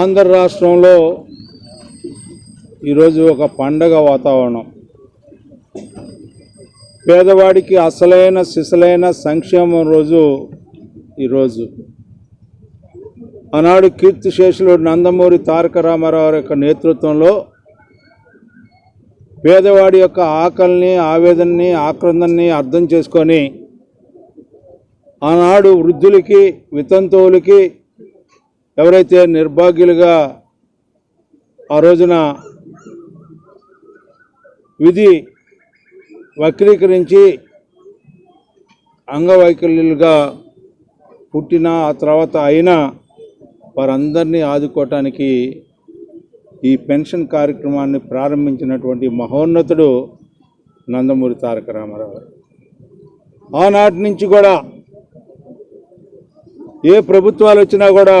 ఆంధ్ర రాష్ట్రంలో ఈరోజు ఒక పండగ వాతావరణం. పేదవాడికి అసలైన సిసలైన సంక్షేమం రోజు ఈరోజు. ఆనాడు కీర్తిశేషులు నందమూరి తారక రామారావు యొక్క నేతృత్వంలో పేదవాడి యొక్క ఆకలిని ఆవేదనని ఆక్రందనని అర్థం చేసుకొని ఆనాడు వృద్ధులకి వితంతువులకి ఎవరైతే నిర్భాగ్యులుగా ఆ రోజున విధి వక్రీకరించి అంగవైకల్యులుగా పుట్టిన ఆ తర్వాత అయినా వారందరినీ ఆదుకోవటానికి ఈ పెన్షన్ కార్యక్రమాన్ని ప్రారంభించినటువంటి మహోన్నతుడు నందమూరి తారక రామారావు. ఆనాటి నుంచి కూడా ఏ ప్రభుత్వాలు వచ్చినా కూడా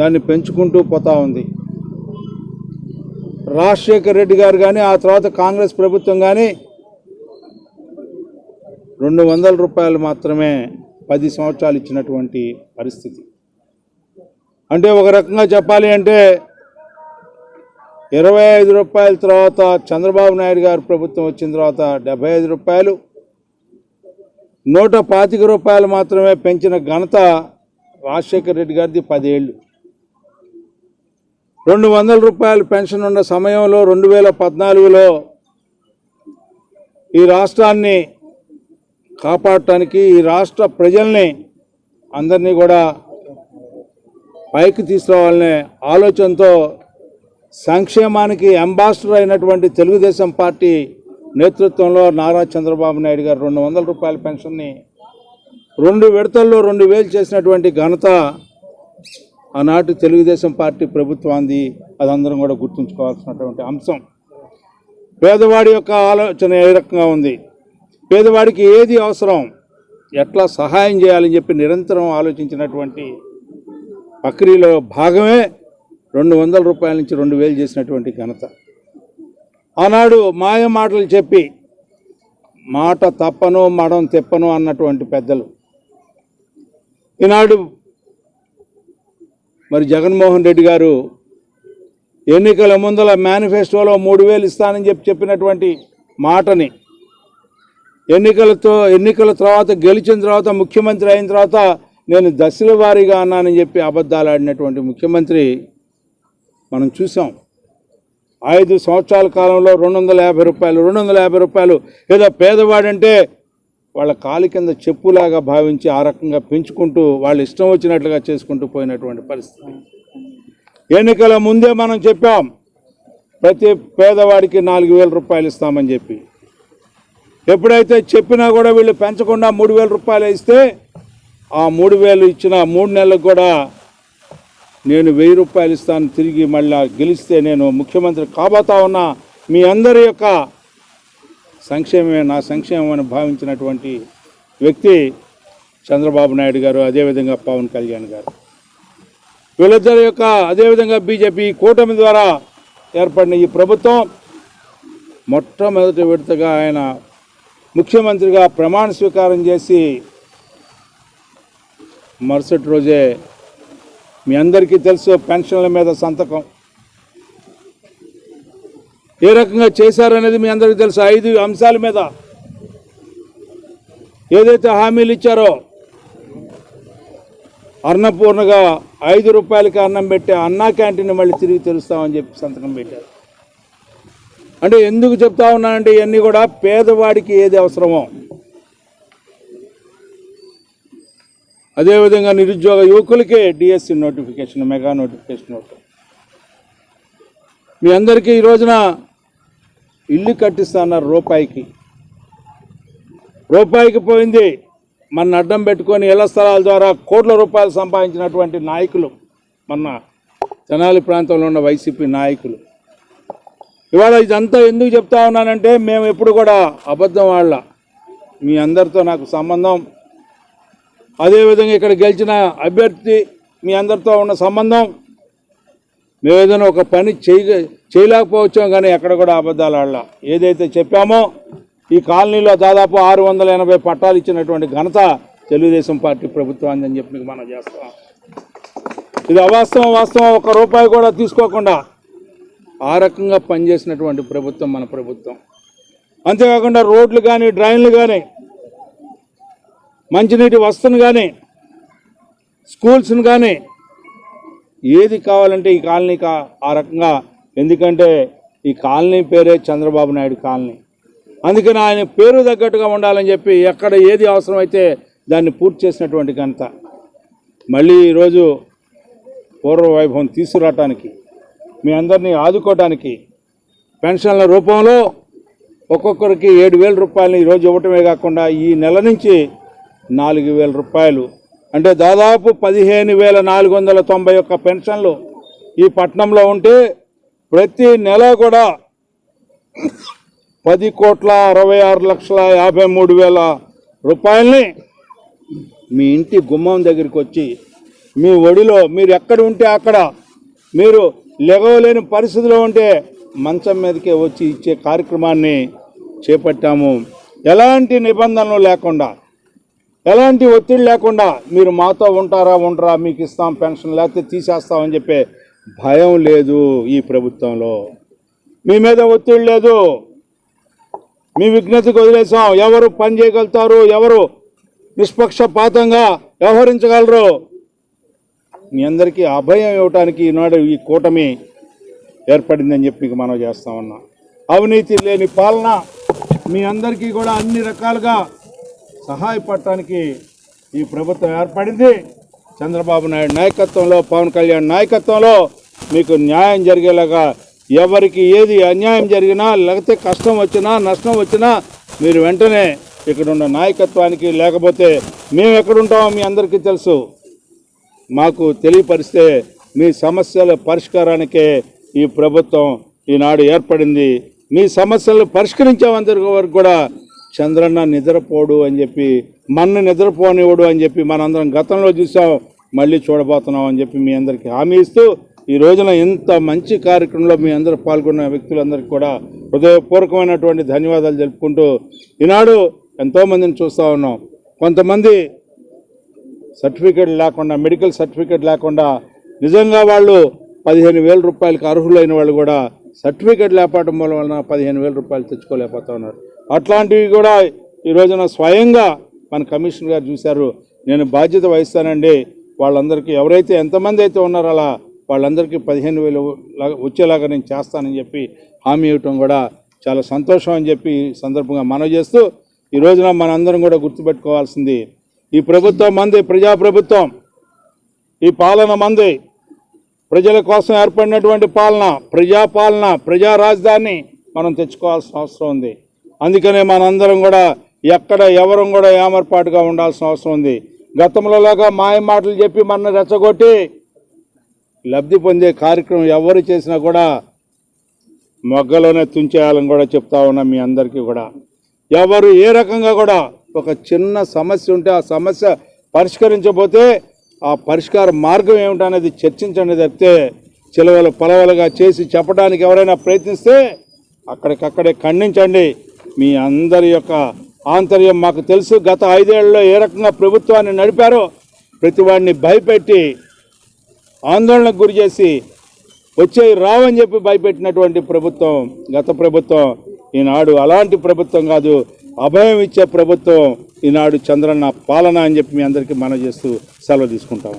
దాన్ని పెంచుకుంటూ పోతా ఉంది. రాజశేఖర్ రెడ్డి గారు కానీ ఆ తర్వాత కాంగ్రెస్ ప్రభుత్వం కానీ రెండు వందల రూపాయలు మాత్రమే పది సంవత్సరాలు ఇచ్చినటువంటి పరిస్థితి. అంటే ఒక రకంగా చెప్పాలి అంటే ఇరవై ఐదు రూపాయల తర్వాత చంద్రబాబు నాయుడు గారు ప్రభుత్వం వచ్చిన తర్వాత డెబ్బై ఐదు రూపాయలు నూట పాతిక రూపాయలు మాత్రమే పెంచిన ఘనత రాజశేఖర్ రెడ్డి గారిది పదేళ్ళు. రెండు వందల రూపాయలు పెన్షన్ ఉన్న సమయంలో రెండు వేల పద్నాలుగులో ఈ రాష్ట్రాన్ని కాపాడటానికి ఈ రాష్ట్ర ప్రజల్ని అందరినీ కూడా పైకి తీసుకురావాలనే ఆలోచనతో సంక్షేమానికి అంబాసిడర్ అయినటువంటి తెలుగుదేశం పార్టీ నేతృత్వంలో నారా చంద్రబాబు నాయుడు గారు రెండు వందల రూపాయల పెన్షన్ని రెండు విడతల్లో రెండు వేలు చేసినటువంటి ఘనత ఆనాటి తెలుగుదేశం పార్టీ ప్రభుత్వాన్ని అదందరం కూడా గుర్తుంచుకోవాల్సినటువంటి అంశం. పేదవాడి యొక్క ఆలోచన ఏ రకంగా ఉంది? పేదవాడికి ఏది అవసరం? ఎట్లా సహాయం చేయాలని చెప్పి నిరంతరం ఆలోచించినటువంటి ప్రక్రియలో భాగమే రెండు వందల రూపాయల నుంచి రెండు వేలు చేసినటువంటి ఘనత. ఆనాడు మాయ మాటలు చెప్పి మాట తప్పను మడం తెప్పను అన్నటువంటి పెద్దలు. ఈనాడు మరి జగన్మోహన్ రెడ్డి గారు ఎన్నికల ముందల మేనిఫెస్టోలో మూడు వేలు ఇస్తానని చెప్పి చెప్పినటువంటి మాటని ఎన్నికలతో ఎన్నికల తర్వాత గెలిచిన తర్వాత ముఖ్యమంత్రి అయిన తర్వాత నేను దశల వారీగా అన్నానని చెప్పి అబద్ధాలు ఆడినటువంటి ముఖ్యమంత్రి మనం చూసాం. ఐదు సంవత్సరాల కాలంలో రెండు వందల యాభై రూపాయలు రెండు వందల యాభై రూపాయలు. ఏదో పేదవాడంటే వాళ్ళ కాలి కింద చెప్పులాగా భావించి ఆ రకంగా పెంచుకుంటూ వాళ్ళు ఇష్టం వచ్చినట్లుగా చేసుకుంటూ పోయినటువంటి పరిస్థితి. ఎన్నికల ముందే మనం చెప్పాం ప్రతి పేదవాడికి నాలుగు వేల రూపాయలు ఇస్తామని చెప్పి. ఎప్పుడైతే చెప్పినా కూడా వీళ్ళు పెంచకుండా మూడు వేల రూపాయలు ఇస్తే ఆ మూడు వేలు ఇచ్చిన మూడు నెలలకు కూడా నేను వెయ్యి రూపాయలు ఇస్తాను తిరిగి మళ్ళీ గెలిస్తే నేను ముఖ్యమంత్రి కాబోతా ఉన్నా. మీ అందరి యొక్క సంక్షేమమే నా సంక్షేమం అని భావించినటువంటి వ్యక్తి చంద్రబాబు నాయుడు గారు అదేవిధంగా పవన్ కళ్యాణ్ గారు. వీళ్ళిద్దరి యొక్క అదేవిధంగా బీజేపీ కూటమి ద్వారా ఏర్పడిన ఈ ప్రభుత్వం మొట్టమొదటి విడతగా ఆయన ముఖ్యమంత్రిగా ప్రమాణ స్వీకారం చేసి మరుసటి రోజే మీ అందరికీ తెలుసు పెన్షన్ల మీద సంతకం. ఏ రకంగా చేశారనేది మీ అందరికీ తెలుసు. ఐదు అంశాల మీద ఏదైతే హామీలు ఇచ్చారో అన్నపూర్ణగా ఐదు రూపాయలకి అన్నం పెట్టే అన్నా క్యాంటీన్ మళ్ళీ తిరిగి తెరుస్తామని చెప్పి సంతకం పెట్టారు. అంటే ఎందుకు చెప్తా ఉన్నానంటే ఇవన్నీ కూడా పేదవాడికి ఏది అవసరమో. అదేవిధంగా నిరుద్యోగ యువకులకే డిఎస్సి నోటిఫికేషన్ మెగా నోటిఫికేషన్ మీ అందరికీ ఈ రోజున ఇల్లు కట్టిస్తున్నారు రూపాయికి. రూపాయికి పోయింది. మన అడ్డం పెట్టుకొని ఇళ్ళ స్థలాల ద్వారా కోట్ల రూపాయలు సంపాదించినటువంటి నాయకులు మన తెనాలి ప్రాంతంలో ఉన్న వైసీపీ నాయకులు. ఇవాళ ఇదంతా ఎందుకు చెప్తా ఉన్నానంటే మేము ఎప్పుడు కూడా అబద్ధం వాళ్ళ మీ అందరితో నాకు సంబంధం. అదేవిధంగా ఇక్కడ గెలిచిన అభ్యర్థి మీ అందరితో ఉన్న సంబంధం. మేము ఏదైనా ఒక పని చేయ చేయలేకపోవచ్చాం కానీ ఎక్కడ కూడా అబద్ధాలు ఆడలా. ఏదైతే చెప్పామో ఈ కాలనీలో దాదాపు ఆరు వందల ఎనభై పట్టాలు ఇచ్చినటువంటి ఘనత తెలుగుదేశం పార్టీ ప్రభుత్వాన్ని అని చెప్పి మనం చేస్తాం. ఇది అవాస్తవం వాస్తవం ఒక రూపాయి కూడా తీసుకోకుండా ఆ రకంగా పనిచేసినటువంటి ప్రభుత్వం మన ప్రభుత్వం. అంతేకాకుండా రోడ్లు కానీ డ్రైన్లు కానీ మంచినీటి వస్తువును కానీ స్కూల్స్ని కానీ ఏది కావాలంటే ఈ కాలనీకి ఆ- ఆ రకంగా ఎందుకంటే ఈ కాలనీ పేరే చంద్రబాబు నాయుడు కాలనీ. అందుకని ఆయన పేరు తగ్గట్టుగా ఉండాలని చెప్పి ఎక్కడ ఏది అవసరమైతే దాన్ని పూర్తి చేసినటువంటి ఘనత. మళ్ళీ ఈరోజు పూర్వ వైభవం తీసుకురావటానికి మీ అందరినీ ఆదుకోవడానికి పెన్షన్ల రూపంలో ఒక్కొక్కరికి ఏడు వేల రూపాయలు ఈరోజు ఇవ్వటమే కాకుండా ఈ నెల నుంచి నాలుగు వేల రూపాయలు అంటే దాదాపు పదిహేను వేల నాలుగు వందల తొంభై ఒక్క పెన్షన్లు ఈ పట్టణంలో ఉంటే ప్రతి నెల కూడా పది కోట్ల అరవై ఆరు లక్షల యాభై మూడు వేల రూపాయల్ని మీ ఇంటి గుమ్మం దగ్గరికి వచ్చి మీ ఒడిలో మీరు ఎక్కడ ఉంటే అక్కడ మీరు లెగవలేని పరిస్థితిలో ఉంటే మంచం మీదకే వచ్చి ఇచ్చే కార్యక్రమాన్ని చేపట్టాము. ఎలాంటి నిబంధనలు లేకుండా ఎలాంటి ఒత్తిడి లేకుండా మీరు మాతో ఉంటారా ఉండరా మీకు ఇస్తాం పెన్షన్ లేకపోతే తీసేస్తామని చెప్పే భయం లేదు ఈ ప్రభుత్వంలో. మీ మీద ఒత్తిడి లేదు. మీ విజ్ఞతకు వదిలేసాం ఎవరు పని చేయగలుగుతారు? ఎవరు నిష్పక్షపాతంగా వ్యవహరించగలరు? మీ అందరికీ అభయం ఇవ్వటానికి ఈనాడు ఈ కూటమి ఏర్పడిందని చెప్పి మీకు మనం చేస్తామన్నా అవినీతి లేని పాలన మీ అందరికీ కూడా అన్ని రకాలుగా సహాయపడటానికి ఈ ప్రభుత్వం ఏర్పడింది. చంద్రబాబు నాయుడు నాయకత్వంలో పవన్ కళ్యాణ్ నాయకత్వంలో మీకు న్యాయం జరిగేలాగా ఎవరికి ఏది అన్యాయం జరిగినా లేకపోతే కష్టం వచ్చినా నష్టం వచ్చినా మీరు వెంటనే ఇక్కడున్న నాయకత్వానికి లేకపోతే మేము ఎక్కడుంటామో మీ అందరికీ తెలుసు. మాకు తెలియపరిస్తే మీ సమస్యల పరిష్కారానికే ఈ ప్రభుత్వం ఈనాడు ఏర్పడింది. మీ సమస్యలు పరిష్కరించే వరకు కూడా చంద్రన్న నిద్రపోడు అని చెప్పి మన్ను నిద్రపోనివ్వడు అని చెప్పి మనందరం గతంలో చూసాం మళ్ళీ చూడబోతున్నాం అని చెప్పి మీ అందరికీ హామీ ఇస్తూ ఈ రోజున ఇంత మంచి కార్యక్రమంలో మీ అందరూ పాల్గొన్న వ్యక్తులందరికీ కూడా హృదయపూర్వకమైనటువంటి ధన్యవాదాలు జరుపుకుంటూ ఈనాడు ఎంతోమందిని చూస్తూ ఉన్నాం. కొంతమంది సర్టిఫికేట్ లేకుండా మెడికల్ సర్టిఫికేట్ లేకుండా నిజంగా వాళ్ళు పదిహేను వేల రూపాయలకు అర్హులైన వాళ్ళు కూడా సర్టిఫికేట్ లేకపోవడం వలన పదిహేను వేల రూపాయలు తెచ్చుకోలేకపోతా ఉన్నారు. అట్లాంటివి కూడా ఈ రోజున స్వయంగా మన కమిషనర్ గారు చూశారు. నేను బాధ్యత వహిస్తానండి. వాళ్ళందరికీ ఎవరైతే ఎంతమంది అయితే ఉన్నారో అలా వాళ్ళందరికీ పదిహేను వేలు వచ్చేలాగా నేను చేస్తానని చెప్పి హామీ ఇవ్వటం కూడా చాలా సంతోషం అని చెప్పి సందర్భంగా మనవి చేస్తూ ఈ రోజున మనందరం కూడా గుర్తుపెట్టుకోవాల్సింది. ఈ ప్రభుత్వం మంది ప్రజాప్రభుత్వం ఈ పాలన మంది. ప్రజల కోసం ఏర్పడినటువంటి పాలన ప్రజాపాలన ప్రజా రాజధాని మనం తెచ్చుకోవాల్సిన అవసరం ఉంది. అందుకనే మనందరం కూడా ఎక్కడ ఎవరం కూడా ఏమర్పాటుగా ఉండాల్సిన అవసరం ఉంది. గతంలోలాగా మాయ మాటలు చెప్పి మన రెచ్చగొట్టి లబ్ధి పొందే కార్యక్రమం ఎవరు చేసినా కూడా మొగ్గలోనే తుంచేయాలని కూడా చెప్తా ఉన్నా మీ అందరికీ కూడా. ఎవరు ఏ రకంగా కూడా ఒక చిన్న సమస్య ఉంటే ఆ సమస్య పరిష్కరించబోతే ఆ పరిష్కార మార్గం ఏమిటనేది చర్చించండి తప్పితే చిలవలు పొలవలుగా చేసి చెప్పడానికి ఎవరైనా ప్రయత్నిస్తే అక్కడికక్కడే ఖండించండి. మీ అందరి యొక్క ఆంతర్యం మాకు తెలుసు. గత ఐదేళ్ళలో ఏ రకంగా ప్రభుత్వాన్ని నడిపారో ప్రతి వాడిని భయపెట్టి ఆందోళనకు గురి చేసి వచ్చే రావని చెప్పి భయపెట్టినటువంటి ప్రభుత్వం గత ప్రభుత్వం ఈనాడు అలాంటి ప్రభుత్వం కాదు. అభయం ఇచ్చే ప్రభుత్వం ఈనాడు చంద్రన్న పాలన అని చెప్పి మీ అందరికీ మనం చేస్తూ సెలవు తీసుకుంటాం